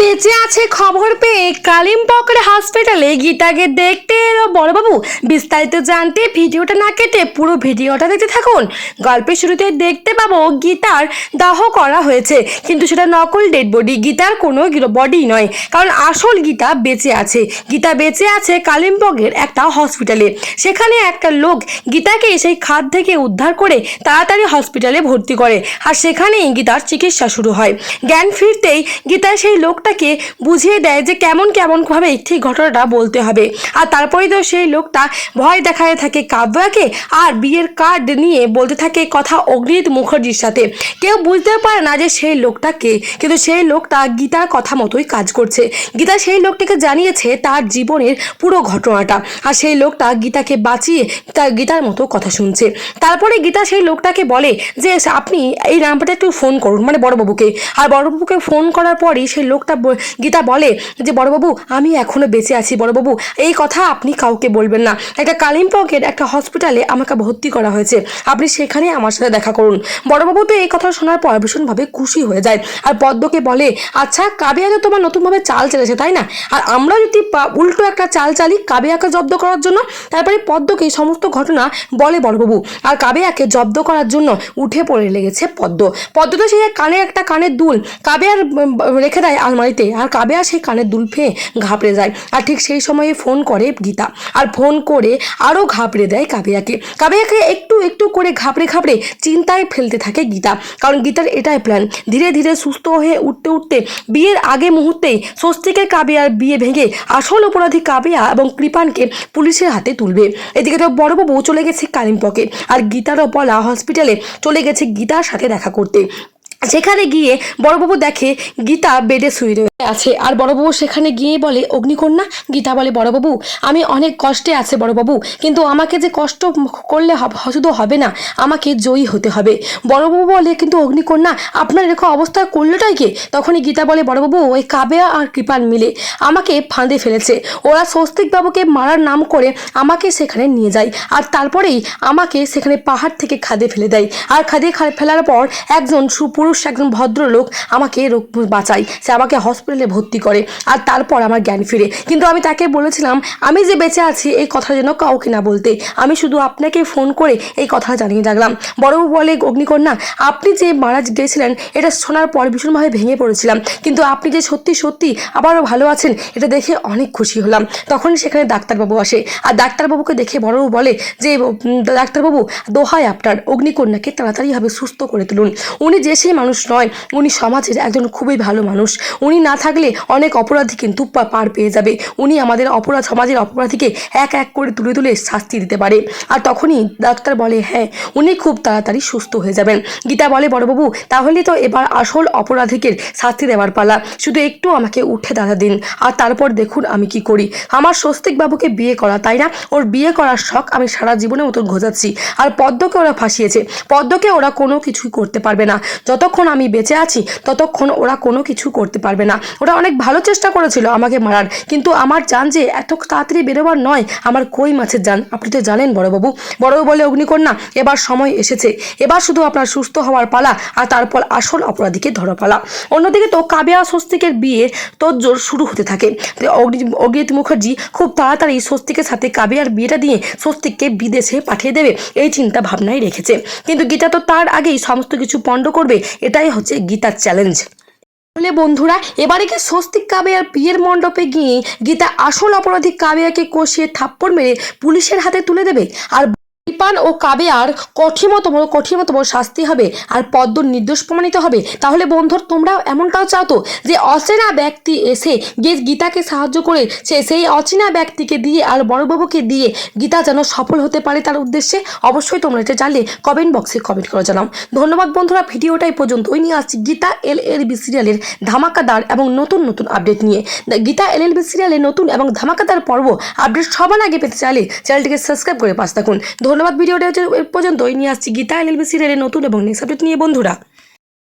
বেঁচে আছে খবর পেয়ে কালিম্পকের হসপিটালে গীতাকে দেখতে এলো বড়বাবু। বিস্তারিত জানতে ভিডিওটা না কেটে পুরো ভিডিওটা দেখতে থাকুন। গল্পের শুরুতে দেখতে পাবো গীতার দাহ করা হয়েছে, কিন্তু সেটা নকল ডেড বডি। গীতার কোনো বডি নয়, কারণ আসল গীতা বেঁচে আছে। গীতা বেঁচে আছে কালিম্পকের একটা হসপিটালে। সেখানে একটা লোক গীতাকে সেই খাদ থেকে উদ্ধার করে তাড়াতাড়ি হসপিটালে ভর্তি করে। আর সেখানেই গীতার চিকিৎসা শুরু হয়। জ্ঞান ফিরতেই গীতা সেই লোকটাকে বুঝিয়ে দেয় যে কেমন কেমনভাবে ঠিক ঘটনাটা বলতে হবে। আর তারপরেই তো সেই লোকটা ভয় দেখাতে থাকে কাব্যাকে আর বিয়ের কার্ড নিয়ে বলতে থাকে কথা অগ্নিত মুখার্জির সাথে। কেউ বুঝতে পারে না যে সেই লোকটাকে কিন্তু সেই লোকটা গীতার কথা মতোই কাজ করছে। গীতা সেই লোকটাকে জানিয়েছে তার জীবনের পুরো ঘটনাটা। আর সেই লোকটা গীতাকে বাঁচিয়ে তার গীতার মতো কথা শুনছে। তারপরে গীতা সেই লোকটাকে বলে যে, আপনি এই নাম্বারটা একটু ফোন করুন মানে বড়বাবুকে। আর বড়বাবুকে ফোন করার পরই সেই লোকটা ব- গীতা বলে যে, বড়বাবু, আমি এখনও বেঁচে আছি, বড়বাবু। এই কথা আপনি কাউকে বলবেন না। একটা কালিম্পকের একটা হসপিটালে আমাকে ভর্তি করা হয়েছে। আপনি সেখানে আমার সাথে দেখা করুন। বড়বাবু তো এই কথা শোনার পর ভীষণভাবে খুশি হয়ে যায়। আর পদ্মকে বলে আচ্ছা কাবিয়া তো তোমার নতুনভাবে চাল চলেছে, তাই না? আর আমরা যদি উল্টো একটা চাল চালি কাবিয়াকে জব্দ করার জন্য, তারপরে পদ্মকে সমস্ত ঘটনা বলে বড়বাবু। আর কাবিয়াকে জব্দ করার জন্য উঠে পড়ে লেগেছে পদ্ম। পদ্ম তো সেই কানে একটা কানের দুল। কাবেয়ার রেখে দেয় আলমারিতে আর কাবেয়া সেই কানের দুল ফেয়ে ঘাবড়ে যায়। আর ঠিক সেই সময়ে ফোন করে গীতা। আর ফোন করে আরও ঘাবড়ে দেয় কাবেয়াকে। কাবেয়াকে একটু একটু করে ঘাবড়ে ঘাবড়ে চিন্তায় ফেলতে থাকে গীতা। কারণ গীতার এটাই প্ল্যান ধীরে ধীরে সুস্থ হয়ে উঠতে উঠতে বিয়ের আগে মুহূর্তেই স্বস্তিকের কাবেয়ার বিয়ে ভেঙে আসল অপরাধী কাবেয়া এবং কৃপানকে পুলিশের হাতে তুলবে। এদিকে তো বড়বাবু চলে গেছে কালিম্পকে। আর গীতারও বলা হসপিটালে চলে গেছে গীতার সাথে দেখা করতে। সেখানে গিয়ে বড়বাবু দেখে গীতা বেডে শুয়ে রয়ে আছে। আর বড়বাবু সেখানে গিয়ে বলে, অগ্নিকন্যা গীতা বলে বড়বাবু, আমি অনেক কষ্টে আছে বড়বাবু, কিন্তু আমাকে যে কষ্ট করলে শুধু হবে না, আমাকে জয়ী হতে হবে। বড়বাবু বলে, কিন্তু অগ্নিকন্যা, আপনার এরকম অবস্থা করলোটাই কে? তখনই গীতা বলে বড়বাবু ওই কাবেয়া আর কৃপান মিলে আমাকে ফাঁদে ফেলেছে। ওরা স্বস্তিক বাবুকে মারার নাম করে আমাকে সেখানে নিয়ে যায়, আর তারপরেই আমাকে সেখানে পাহাড় থেকে খাদে ফেলে দেয়। আর খাদে ফেলার পর একজন সুপুরুষ, একজন ভদ্রলোক আমাকে বাঁচায়। সে আমাকে হসপিটালে ভর্তি করে আর তারপর আমার জ্ঞান ফিরে। কিন্তু আমি তাকে বলেছিলাম, আমি যে বেঁচে আছি, এই কথা যেন কাউকে না বলতে। আমি শুধু আপনাকে ফোন করে এই কথা জানিয়ে রাখলাম বড়বাবু বলে, অগ্নিকন্যা, আপনি যে মারা গিয়েছিলেন, এটা শোনার পর ভীষণভাবে ভেঙে পড়েছিলাম। কিন্তু আপনি যে সত্যি সত্যি আবারও ভালো আছেন, এটা দেখে অনেক খুশি হলাম। তখনই সেখানে ডাক্তারবাবু আসে। আর ডাক্তারবাবুকে দেখে বড়বাবু বলে যে ডাক্তারবাবু দোহায় আপনার। অগ্নিকন্যাকে তাড়াতাড়িভাবে সুস্থ করে তুলুন। উনি যে সেই মানুষ নয়, উনি সমাজের একজন খুবই ভালো মানুষ। উনি না থাকলে অনেক অপরাধী কিন্তু পার পেয়ে যাবে। উনি আমাদের অপরাধ, সমাজের অপরাধীকে এক এক করে তুলে তুলে শাস্তি দিতে পারে। আর তখনই ডাক্তার বলে হ্যাঁ উনি খুব তাড়াতাড়ি সুস্থ হয়ে যাবেন। গীতা বলে, বড়বাবু, তাহলে তো এবার আসল অপরাধীকে শাস্তি দেওয়ার পালা। শুধু একটু আমাকে উঠে দাঁড়া দিন, আর তারপর দেখুন আমি কি করি। আমার বাবুকে বিয়ে করা, তাই না? ওর বিয়ে করার শখ আমি সারা জীবনের মতো ঘোজাচ্ছি। আর পদ্মকে ওরা ফাঁসিয়েছে। পদ্মকে ওরা কোনো কিছুই করতে পারবে না। যতক্ষণ আমি বেঁচে আছি, ততক্ষণ ওরা কোনো কিছু করতে পারবে না। ওরা অনেক ভালো চেষ্টা করেছিল আমাকে মারার। কিন্তু আমার জান যে এত তাড়াতাড়ি বেরোবার নয়, আমার কই মাছের জান আপনি তো জানেন বড়বাবু। বড়বাবু বলে, অগ্নিকন্যা, এবার সময় এসেছে। এবার শুধু আপনার সুস্থ হওয়ার পালা আর তারপর আসল অপরাধীকে ধরা পালা। অন্যদিকে তো কাবিয়া স্বস্তিকের বিয়ের তোড়জোড় শুরু হতে থাকে। অগ্নিত মুখার্জি খুব তাড়াতাড়ি স্বস্তিকের সাথে কাবিয়ার বিয়েটা দিয়ে স্বস্তিককে বিদেশে পাঠিয়ে দেবে, এই চিন্তা ভাবনাই রেখেছে। কিন্তু গীতা তো তার আগেই সমস্ত কিছু পণ্ড করবে, এটাই হচ্ছে গীতার চ্যালেঞ্জ তাহলে বন্ধুরা, এবারে কি স্বস্তিক কাবেয়ার বিয়ের মণ্ডপে গিয়ে গীতা আসল অপরাধী কাবেয়াকে কষিয়ে থাপ্পড় মেরে পুলিশের হাতে তুলে দেবে? আর কৃপান ও কাবেয়ার কঠিনতম কঠিনতম শাস্তি হবে আর পদ্ম নির্দোষ প্রমাণিত হবে? তাহলে বন্ধুর, তোমরাও এমনটাও চাও তো যে অচেনা ব্যক্তি এসে গিয়ে গীতাকে সাহায্য করে সে সেই অচেনা ব্যক্তিকে দিয়ে আর বড়বাবুকে দিয়ে গীতা যেন সফল হতে পারে তার উদ্দেশ্যে? অবশ্যই তোমরা এটা জানলে কমেন্ট বক্সে কমেন্ট করে জানাও। ধন্যবাদ বন্ধুরা ভিডিওটাই পর্যন্ত। ওই নিয়ে আসছি গীতা এল এল বি সিরিয়ালের ধামাকাদার এবং নতুন নতুন আপডেট নিয়ে। গীতা এল এল বি সিরিয়ালের নতুন এবং ধামাকাদার পর্ব আপডেট সবার আগে পেতে চাইলে চ্যানেলটিকে সাবস্ক্রাইব করে পাশ থাকুন। ধন্যবাদ ভিডিওটা পর্যন্তই। নিয়ে আসছি গীতা এলএলবি সিরিয়ালের নতুন এবং নেক্সট সাবজেক্ট নিয়ে। বন্ধুরা